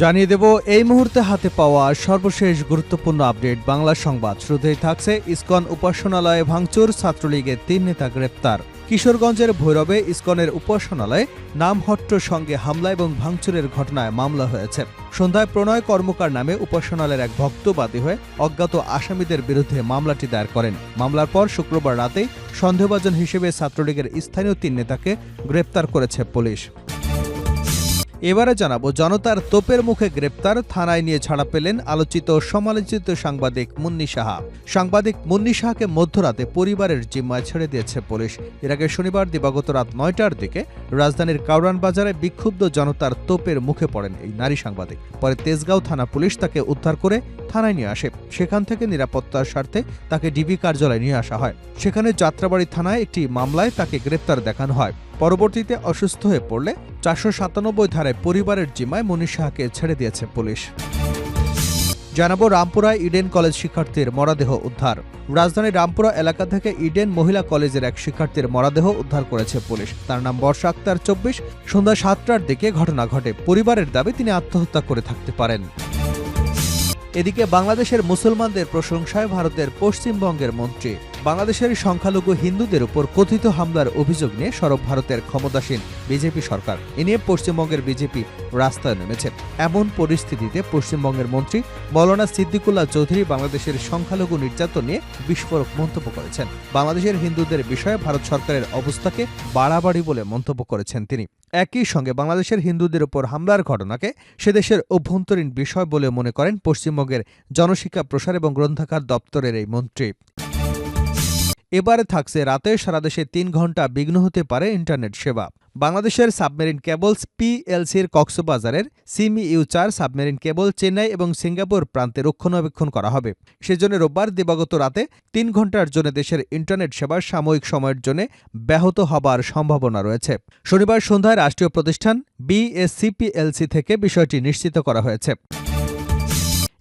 জানিয়ে দেব, এই মুহূর্তে হাতে পাওয়া সর্বশেষ গুরুত্বপূর্ণ আপডেট বাংলা সংবাদ। শুরুতেই থাকছে ইসকন উপাসনালয়ে ভাঙচুর, ছাত্রলীগের তিন নেতা গ্রেপ্তার। কিশোরগঞ্জের ভৈরবে ইসকনের উপাসনালয়ে নামহট্ট সঙ্গে হামলা এবং ভাঙচুরের ঘটনায় মামলা হয়েছে। সন্ধ্যায় প্রণয় কর্মকার নামে উপাসনালয়ের এক ভক্তবাদী হয়ে অজ্ঞাত আসামিদের বিরুদ্ধে মামলাটি দায়ের করেন। মামলার পর শুক্রবার রাতেই সন্দেহভাজন হিসেবে ছাত্রলীগের স্থানীয় তিন নেতাকে গ্রেপ্তার করেছে পুলিশ। এবারে জানাব, জনতার তোপের মুখে গ্রেপ্তার, থানায় নিয়ে ছাড়া পেলেন আলোচিত সমালোচিত সাংবাদিক মুন্নি সাহা। সাংবাদিক মুন্নি সাহাকে মধ্যরাতে পরিবারের জিম্মায় ছেড়ে দিয়েছে পুলিশ। এর আগে শনিবার দিবাগত রাত নয়টার দিকে রাজধানীর কাউরান বাজারে বিক্ষুব্ধ জনতার তোপের মুখে পড়েন এই নারী সাংবাদিক। পরে তেজগাঁও থানা পুলিশ তাকে উদ্ধার করে থানায় নিয়ে আসে। সেখান থেকে নিরাপত্তার স্বার্থে তাকে ডিবি কার্যালয়ে নিয়ে আসা হয়। সেখানে যাত্রাবাড়ি থানায় একটি মামলায় তাকে গ্রেপ্তার দেখানো হয়। পরবর্তীতে অসুস্থ হয়ে পড়লে চারশো সাতানব্বই ধারায় পরিবারের জিম্মায় মনীষ সাহাকে ছেড়ে দিয়েছে পুলিশ। জানাব রামপুরায় ইডেন কলেজ শিক্ষার্থীর মরাদেহ উদ্ধার। রাজধানীর রামপুরা এলাকা থেকে ইডেন মহিলা কলেজের এক শিক্ষার্থীর মরাদেহ উদ্ধার করেছে পুলিশ। তার নাম বর্ষা আক্তার চব্বিশ। সন্ধ্যা সাতটার দিকে ঘটনা ঘটে। পরিবারের দাবি তিনি আত্মহত্যা করে থাকতে পারেন। এদিকে বাংলাদেশের মুসলমানদের প্রশংসায় ভারতের পশ্চিমবঙ্গের মন্ত্রী বাংলাদেশের সংখ্যালঘু হিন্দুদের উপর কথিত হামলার অভিযোগ নিয়ে সরব ভারতের ক্ষমতাসীন বিজেপি সরকার। এ নিয়ে পশ্চিমবঙ্গের বিজেপি রাস্তায় নেমেছে। এমন পরিস্থিতিতে পশ্চিমবঙ্গের মন্ত্রী মৌলানা সিদ্দিকুল্লাহ চৌধুরী বাংলাদেশের সংখ্যালঘু নির্যাতন নিয়ে বিস্ফোরক মন্তব্য করেছেন। বাংলাদেশের হিন্দুদের বিষয়ে ভারত সরকারের অবস্থাকে বাড়াবাড়ি বলে মন্তব্য করেছেন তিনি। একই সঙ্গে বাংলাদেশের হিন্দুদের উপর হামলার ঘটনাকে সে দেশের অভ্যন্তরীণ বিষয় বলে মনে করেন পশ্চিমবঙ্গের জনশিক্ষা প্রসার এবং গ্রন্থাগার দপ্তরের এই মন্ত্রী। এবারে থাকছে রাতে, সারা দেশে তিন ঘণ্টা বিঘ্ন হতে পারে ইন্টারনেট সেবা। বাংলাদেশের সাবমেরিন কেবলস পিএলসির কক্সবাজারের সিমি ইউ চার সাবমেরিন কেবল চেন্নাই এবং সিঙ্গাপুর প্রান্তে রক্ষণাবেক্ষণ করা হবে। সেজন্য রোববার দিবাগত রাতে তিন ঘণ্টার জন্য দেশের ইন্টারনেট সেবা সাময়িক সময়ের জন্য ব্যাহত হবার সম্ভাবনা রয়েছে। শনিবার সন্ধ্যায় রাষ্ট্রীয় প্রতিষ্ঠান বিএসসিপিএলসি থেকে বিষয়টি নিশ্চিত করা হয়েছে।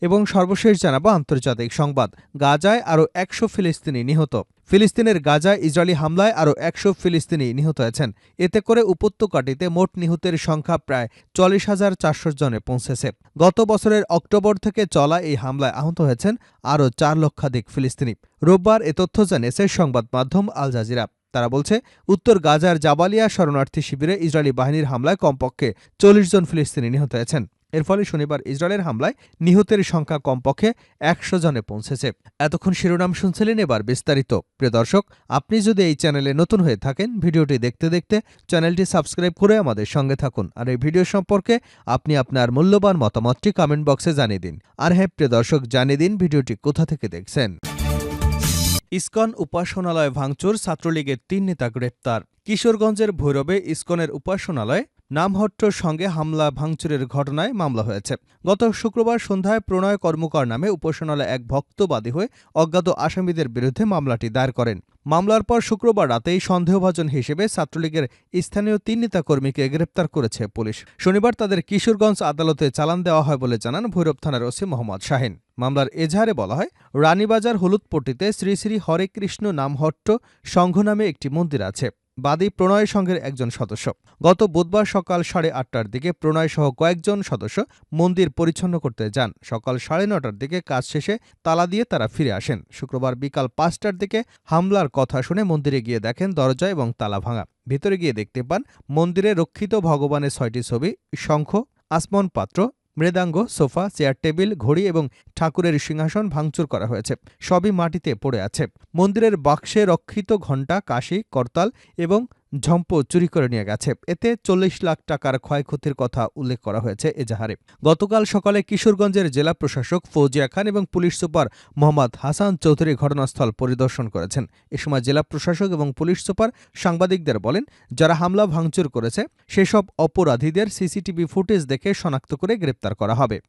এবং সর্বশেষ জানাব আন্তর্জাতিক সংবাদ। গাজায় আরও একশো ফিলিস্তিনি নিহত। ফিলিস্তিনের গাজায় ইসরায়েলি হামলায় আরও একশো ফিলিস্তিনি নিহত হয়েছেন। এতে করে উপত্যকাটিতে মোট নিহতের সংখ্যা প্রায় চল্লিশ হাজার চারশো জনে পৌঁছেছে। গত বছরের অক্টোবর থেকে চলা এই হামলায় আহত হয়েছেন আরও চার লক্ষাধিক ফিলিস্তিনি। রোববার এ তথ্য জানিয়েছে সংবাদ মাধ্যম আল জাজিরা। তারা বলছে, উত্তর গাজার জাবালিয়া শরণার্থী শিবিরে ইসরায়েলি বাহিনীর হামলায় কমপক্ষে চল্লিশ জন ফিলিস্তিনি নিহত হয়েছেন। এর ফলে শনিবার ইসরায়েলের হামলায় নিহতের সংখ্যা কমপক্ষে একশো জনে পৌঁছেছে। এতক্ষণ শিরোনাম শুনছিলেন এবার বিস্তারিত। প্রিয় দর্শক, আপনি যদি এই চ্যানেলে নতুন হয়ে থাকেন, ভিডিওটি দেখতে দেখতে চ্যানেলটি সাবস্ক্রাইব করে আমাদের সঙ্গে থাকুন। আর এই ভিডিও সম্পর্কে আপনি আপনার মূল্যবান মতামতটি কমেন্ট বক্সে জানিয়ে দিন। আর হ্যাঁ প্রিয় দর্শক, জানিয়ে দিন ভিডিওটি কোথা থেকে দেখছেন। ইসকন উপাসনালয় ভাঙচুর ছাত্রলীগের তিন নেতা গ্রেপ্তার। কিশোরগঞ্জের ভৈরবে ইসকনের উপাসনালয় নামহট্টর সঙ্গে হামলা ভাঙচুরের ঘটনায় মামলা হয়েছে। গত শুক্রবার সন্ধ্যায় প্রণয় কর্মকার নামে উপাসনালয় এক ভক্তবাদী হয়ে অজ্ঞাত আসামিদের বিরুদ্ধে মামলাটি দায়ের করেন। মামলার পর শুক্রবার রাতেই সন্দেহভাজন হিসেবে ছাত্রলীগের স্থানীয় তিন নেতাকর্মীকে গ্রেপ্তার করেছে পুলিশ। শনিবার তাদের কিশোরগঞ্জ আদালতে চালান দেওয়া হয় বলে জানান ভৈরব থানার ওসি মোহাম্মদ শাহিন। মামলার এজাহারে বলা হয়, রানীবাজার হলুদপট্টিতে শ্রী শ্রী হরে কৃষ্ণ নামহট্ট সংঘ নামে একটি মন্দির আছে। বাদী প্রণয় সংঘের একজন সদস্য। গত বুধবার সকাল সাড়ে আটটার দিকে প্রণয় সহ কয়েকজন সদস্য মন্দির পরিচ্ছন্ন করতে যান। সকাল সাড়ে নটার দিকে কাজ শেষে তালা দিয়ে তারা ফিরে আসেন। শুক্রবার বিকাল পাঁচটার দিকে হামলার কথা শুনে মন্দিরে গিয়ে দেখেন দরজা এবং তালা ভাঙা। ভিতরে গিয়ে দেখতে পান মন্দিরে রক্ষিত ভগবানের ছয়টি ছবি, শঙ্খ আসমন পাত্র মৃদাঙ্গ, সোফা, চেয়ার টেবিল, ঘড়ি এবং ঠাকুরের সিংহাসন ভাঙচুর করা হয়েছে। সবই মাটিতে পড়ে আছে। মন্দিরের বাক্সে রক্ষিত ঘণ্টা, কাশি, করতাল এবং ঝম্প চুরি করে নিয়ে গেছে। এতে চল্লিশ লাখ টাকার ক্ষয়ক্ষতির কথা উল্লেখ করা হয়েছে এজাহারে। গতকাল সকালে কিশোরগঞ্জের জেলা প্রশাসক ফৌজিয়া খান এবং পুলিশ সুপার মোহাম্মদ হাসান চৌধুরী ঘটনাস্থল পরিদর্শন করেছেন। এ সময় জেলা প্রশাসক এবং পুলিশ সুপার সাংবাদিকদের বলেন, যারা হামলা ভাঙচুর করেছে, সেসব অপরাধীদের সিসিটিভি ফুটেজ দেখে শনাক্ত করে গ্রেপ্তার করা হবে।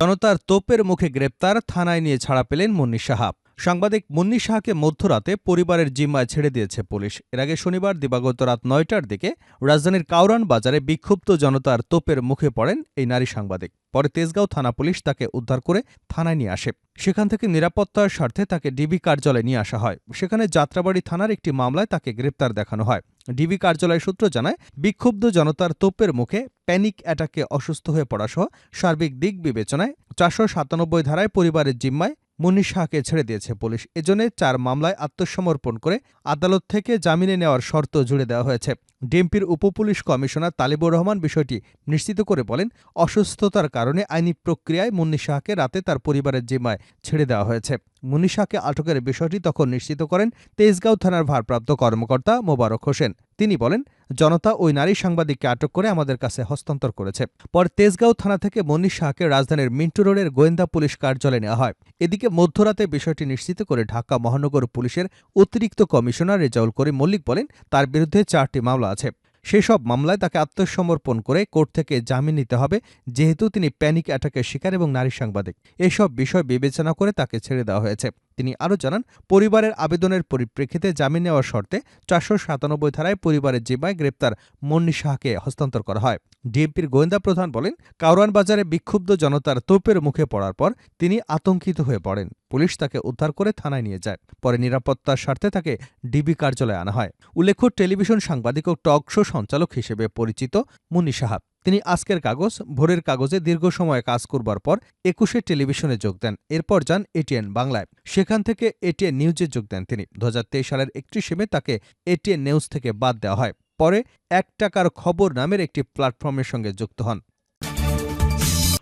জনতার তোপের মুখে গ্রেপ্তার থানায় নিয়ে ছাড়া পেলেন মুন্নি সাহা। সাংবাদিক মুন্নি শাহকে মধ্যরাতে পরিবারের জিম্মায় ছেড়ে দিয়েছে পুলিশ। এর আগে শনিবার দিবাগত রাত নয়টার দিকে রাজধানীর কাউরান বাজারে বিক্ষুব্ধ জনতার তোপের মুখে পড়েন এই নারী সাংবাদিক। পরে তেজগাঁও থানা পুলিশ তাকে উদ্ধার করে থানায় নিয়ে আসে। সেখান থেকে নিরাপত্তার স্বার্থে তাকে ডিবি কার্যালয়ে নিয়ে আসা হয়। সেখানে যাত্রাবাড়ি থানার একটি মামলায় তাকে গ্রেপ্তার দেখানো হয়। ডিবি কার্যালয় সূত্র জানায়, বিক্ষুব্ধ জনতার তোপের মুখে প্যানিক অ্যাটাকে অসুস্থ হয়ে পড়াসহ সার্বিক দিক বিবেচনায় চারশো সাতানব্বই ধারায় পরিবারের জিম্মায় মুন্নির শাহকে ছেড়ে দিয়েছে পুলিশ। এজন্য চার মামলায় আত্মসমর্পণ করে আদালত থেকে জামিনে নেওয়ার শর্ত জুড়ে দেওয়া হয়েছে। ডিএমপির উপপুলিশ কমিশনার তালিবুর রহমান বিষয়টি নিশ্চিত করে বলেন, অসুস্থতার কারণে আইনি প্রক্রিয়ায় মুন্নি শাহকে রাতে তার পরিবারের জিম্মায় ছেড়ে দেওয়া হয়েছে। মুন্নি শাহকে আটকের বিষয়টি তখন নিশ্চিত করেন তেজগাঁও থানার ভারপ্রাপ্ত কর্মকর্তা মোবারক হোসেন। তিনি বলেন, জনতা ওই নারী সাংবাদিককে আটক করে আমাদের কাছে হস্তান্তর করেছে। পরে তেজগাঁও থানা থেকে মনীষ শাহকে রাজধানীর মিন্টু রোডের গোয়েন্দা পুলিশ কার্যালয়ে নেওয়া হয়। এদিকে মধ্যরাতে বিষয়টি নিশ্চিত করে ঢাকা মহানগর পুলিশের অতিরিক্ত কমিশনার রেজাউল করিম মল্লিক বলেন, তার বিরুদ্ধে চারটি মামলা আছে। সেসব মামলায় তাকে আত্মসমর্পণ করে কোর্ট থেকে জামিন নিতে হবে, যেহেতু তিনি প্যানিক অ্যাটাকের শিকার এবং নারী সাংবাদিক। এসব বিষয় বিবেচনা করে তাকে ছেড়ে দেওয়া হয়েছে। তিনি আরও জানান, পরিবারের আবেদনের পরিপ্রেক্ষিতে জামিন নেওয়ার শর্তে চারশো সাতানব্বই ধারায় পরিবারের জিম্মায় গ্রেপ্তার মন্নি শাহকে হস্তান্তর করা হয়। ডিএমপির গোয়েন্দা প্রধান বলেন কাউরান বাজারে বিক্ষুব্ধ জনতার তোপের মুখে পড়ার পর তিনি আতঙ্কিত হয়ে পড়েন। পুলিশ তাকে উদ্ধার করে থানায় নিয়ে যায়। পরে নিরাপত্তার স্বার্থে তাকে ডিবি কার্যালয়ে আনা হয়। উল্লেখ্য, টেলিভিশন সাংবাদিক ও টক শো সঞ্চালক হিসেবে পরিচিত মুন্নি সাহাব তিনি আজকের কাগজ, ভোরের কাগজে দীর্ঘ সময় কাজ করবার পর একুশে টেলিভিশনে যোগ দেন। এরপর যান এটিএন বাংলায়। সেখান থেকে এটিএন নিউজে যোগ দেন তিনি। দু হাজার তেইশ সালের একত্রিশে মে তাকে এটিএন নিউজ থেকে বাদ দেওয়া হয়। পরে এক টাকার খবর নামের একটি প্ল্যাটফর্মের সঙ্গে যুক্ত হন।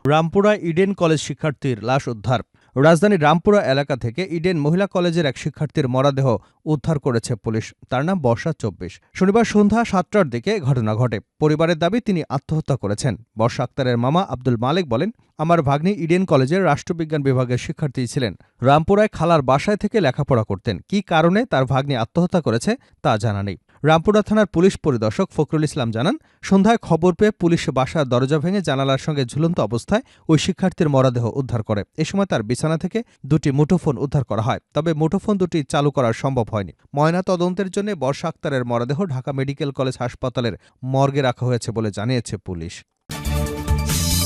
রামপুরা ইডেন কলেজ শিক্ষার্থীর লাশ উদ্ধার। রাজধানীর রামপুরা এলাকা থেকে ইডেন মহিলা কলেজের এক শিক্ষার্থীর মরাদেহ উদ্ধার করেছে পুলিশ। তার নাম বর্ষা চব্বিশ। শনিবার সন্ধ্যা সাতটার দিকে ঘটনা ঘটে। পরিবারের দাবি, তিনি আত্মহত্যা করেছেন। বর্ষা আক্তারের মামা আব্দুল মালেক বলেন, আমার ভাগ্নি ইডেন কলেজের রাষ্ট্রবিজ্ঞান বিভাগের শিক্ষার্থী ছিলেন। রামপুরায় খালার বাসায় থেকে লেখাপড়া করতেন। কি কারণে তার ভাগ্নি আত্মহত্যা করেছে তা জানা নেই। রামপুরা থানার পুলিশ পরিদর্শক ফখরুল ইসলাম জানান, সন্ধ্যায় খবর পেয়ে পুলিশ বাসার দরজা ভেঙে জানালার সঙ্গে ঝুলন্ত অবস্থায় ওই শিক্ষার্থীর মরদেহ উদ্ধার করে। এ সময় তার বিছানা থেকে দুটি মুঠোফোন উদ্ধার করা হয়, তবে মুঠোফোন দুটি চালু করা সম্ভব হয়নি। ময়না তদন্তের জন্য বর্ষা আক্তারের মরদেহ ঢাকা মেডিকেল কলেজ হাসপাতালের মর্গে রাখা হয়েছে বলে জানিয়েছে পুলিশ।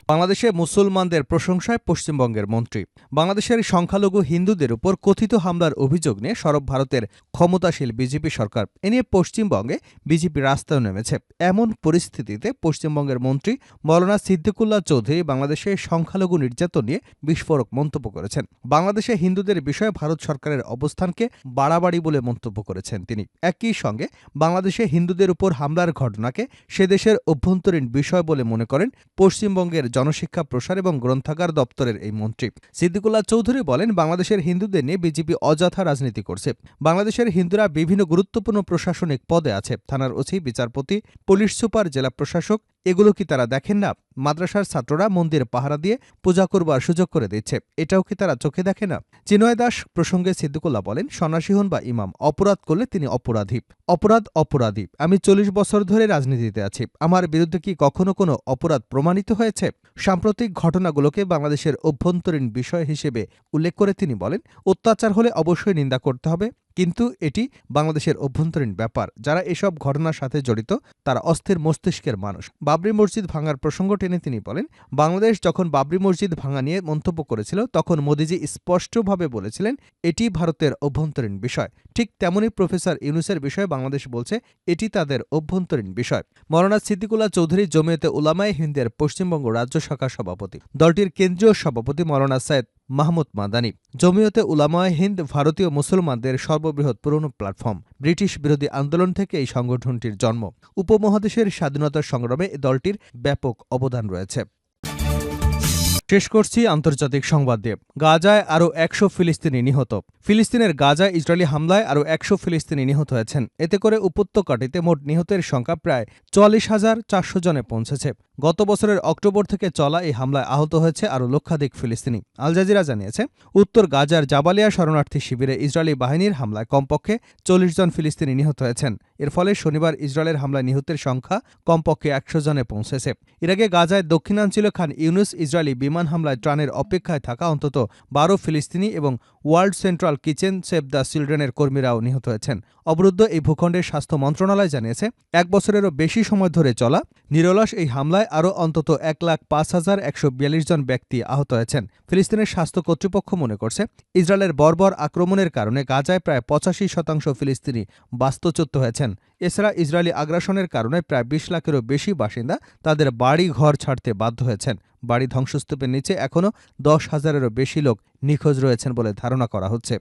বাংলাদেশে মুসলমানদের প্রশংসায় পশ্চিমবঙ্গের মন্ত্রী। বাংলাদেশের সংখ্যালঘু হিন্দুদের উপর কথিত হামলার অভিযোগ নিয়ে সরব ভারতের ক্ষমতাশীল বিজেপি সরকার। এ নিয়ে পশ্চিমবঙ্গে বিজেপি রাস্তায় নেমেছে। এমন পরিস্থিতিতে পশ্চিমবঙ্গের মন্ত্রী মৌলানা সিদ্দিকুল্লাহ চৌধুরী বাংলাদেশে সংখ্যালঘু নির্যাতন নিয়ে বিস্ফোরক মন্তব্য করেছেন। বাংলাদেশে হিন্দুদের বিষয়ে ভারত সরকারের অবস্থানকে বাড়াবাড়ি বলে মন্তব্য করেছেন তিনি। একই সঙ্গে বাংলাদেশে হিন্দুদের উপর হামলার ঘটনাকে সে দেশের অভ্যন্তরীণ বিষয় বলে মনে করেন পশ্চিমবঙ্গের জনশিক্ষা, প্রসার এবং গ্রন্থাগার দপ্তরের এই মন্ত্রী। সিদ্দিকুল্লাহ চৌধুরী বলেন, বাংলাদেশের হিন্দুদের নিয়ে বিজেপি অযথা রাজনীতি করছে। বাংলাদেশের হিন্দুরা বিভিন্ন গুরুত্বপূর্ণ প্রশাসনিক পদে আছে। থানার ওসি, বিচারপতি, পুলিশ সুপার, জেলা প্রশাসক এগুলো কি তারা দেখেন না? মাদ্রাসার ছাত্ররা মন্দির পাহারা দিয়ে পূজা করবার সুযোগ করে দিচ্ছে। এটাও কি তারা চোখে দেখে না? চিনয় দাস প্রসঙ্গে সিদ্দিকুল্লাহ বলেন, সন্ন্যাসী হন বা ইমাম, অপরাধ করলে তিনি অপরাধী। অপরাধ অপরাধী। আমি চল্লিশ বছর ধরে রাজনীতিতে আছি। আমার বিরুদ্ধে কি কখনো কোনো অপরাধ প্রমাণিত হয়েছে? সাম্প্রতিক ঘটনাগুলোকে বাংলাদেশের অভ্যন্তরীণ বিষয় হিসেবে উল্লেখ করে তিনি বলেন, অত্যাচার হলে অবশ্যই নিন্দা করতে হবে। কিন্তু এটি বাংলাদেশের অভ্যন্তরীণ ব্যাপার। যারা এসব ঘটনার সাথে জড়িত, তারা অস্থির মস্তিষ্কের মানুষ। বাবরি মসজিদ ভাঙার প্রসঙ্গ টেনে তিনি বলেন, বাংলাদেশ যখন বাবরি মসজিদ ভাঙা নিয়ে মন্তব্য করেছিল, তখন মোদিজি স্পষ্টভাবে বলেছিলেন, এটি ভারতের অভ্যন্তরীণ বিষয়। ঠিক তেমনই প্রফেসর ইউনুসের বিষয়ে বাংলাদেশ বলছে, এটি তাদের অভ্যন্তরীণ বিষয়। মরনাথ সিদ্দিকুল্লাহ চৌধুরী জমিয়তে উলামায় হিন্দের পশ্চিমবঙ্গ রাজ্য শাখা সভাপতি। দলটির কেন্দ্রীয় সভাপতি মরনা সায়েদ মাহমুদ মাদানি। জমিয়তে উলামায় হিন্দ ভারতীয় মুসলমানদের সর্ববৃহৎ পুরনো প্ল্যাটফর্ম, ব্রিটিশ বিরোধী আন্দোলন থেকে এই সংগঠনটির জন্ম। উপমহাদেশের স্বাধীনতা সংগ্রামে এ দলটির ব্যাপক অবদান রয়েছে। শেষ করছি আন্তর্জাতিক সংবাদ দিয়ে। গাজায় আরও একশো ফিলিস্তিনি নিহত। ফিলিস্তিনের গাজায় ইসরায়েলি হামলায় আরও একশো ফিলিস্তিনি নিহত হয়েছেন। এতে করে উপত্যকাটিতে মোট নিহতের সংখ্যা প্রায় চুয়াল্লিশ হাজার চারশো জনে পৌঁছেছে। গত বছরের অক্টোবর থেকে চলা এই হামলায় আহত হয়েছে আরও লক্ষাধিক ফিলিস্তিনি। আল জাজিরা জানিয়েছে, উত্তর গাজার জাবালিয়া শরণার্থী শিবিরে ইসরায়েলি বাহিনীর হামলায় কমপক্ষে চল্লিশ জন ফিলিস্তিনি নিহত হয়েছেন। এর ফলে শনিবার ইসরায়েলের হামলায় নিহতের সংখ্যা কমপক্ষে একশো জনে পৌঁছেছে। এর আগে গাজায় দক্ষিণাঞ্চলীয় খান ইউনুস ইসরায়েলি বিমান হামলায় ত্রাণের অপেক্ষায় থাকা অন্তত বারো ফিলিস্তিনি এবং World Central Kitchen Save the চিলড্রেনের কর্মীরাও নিহত হয়েছেন। অবরুদ্ধ এই ভূখণ্ডের স্বাস্থ্য মন্ত্রণালয় জানিয়েছে, এক বছরেরও বেশি সময় ধরে চলা নিরলস এই হামলায় আরও অন্তত এক লাখ পাঁচ হাজার একশো বিয়াল্লিশ জন ব্যক্তি আহত হয়েছেন। ফিলিস্তিনের স্বাস্থ্য কর্তৃপক্ষ মনে করছে, ইসরায়েলের বর্বর আক্রমণের কারণে গাজায় প্রায় পঁচাশি শতাংশ ফিলিস্তিনি বাস্তুচ্যুত হয়েছেন। এছাড়া ইসরায়েলি আগ্রাসনের কারণে প্রায় বিশ লাখেরও বেশি বাসিন্দা তাদের বাড়ি ঘর ছাড়তে বাধ্য হয়েছেন। বাড়ি ধ্বংসস্তূপের নিচে এখনও দশ হাজারেরও বেশি লোক নিখোঁজ রয়েছেন বলে ধারণা করা হচ্ছে।